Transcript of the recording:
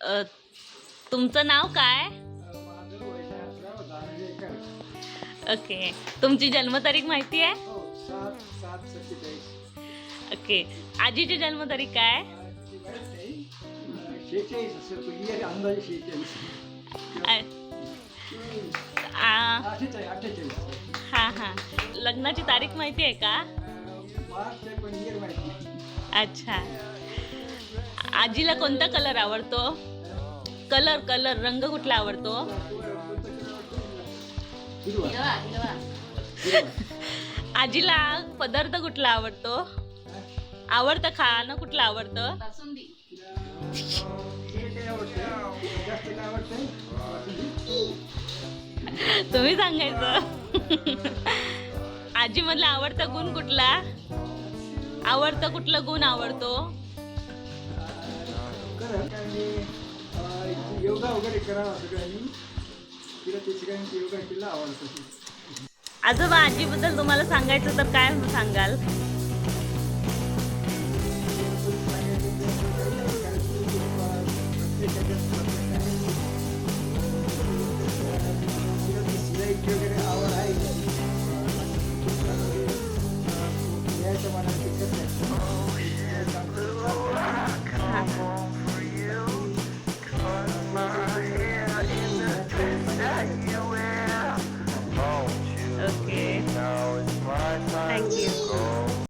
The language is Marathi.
अ, तुमचं नाव काय? ओके. तुमची जन्मतारीख माहिती आहे? हो ओके. आजीची जन्मतारीख काय? हा हा. लग्नाची तारीख माहिती आहे का. अच्छा. आजीला कोणता कलर आवडतो? कलर कलर रंग कुठला आवडतो. आजीला पदार्थ कुठला आवडतो? आवडतं खाणं कुठलं आवडतं? तुम्ही सांगायचं. आजीमधला आवडता गुण कुठला? आवडतं कुठलं गुण आवडतो? असेल आणि योगा वगैरे करावा सगळ्यांनी. तिला योगा आवडतो आजोबा आजीबद्दल तुम्हाला सांगायचं तर काय सांगाल? आवड आहे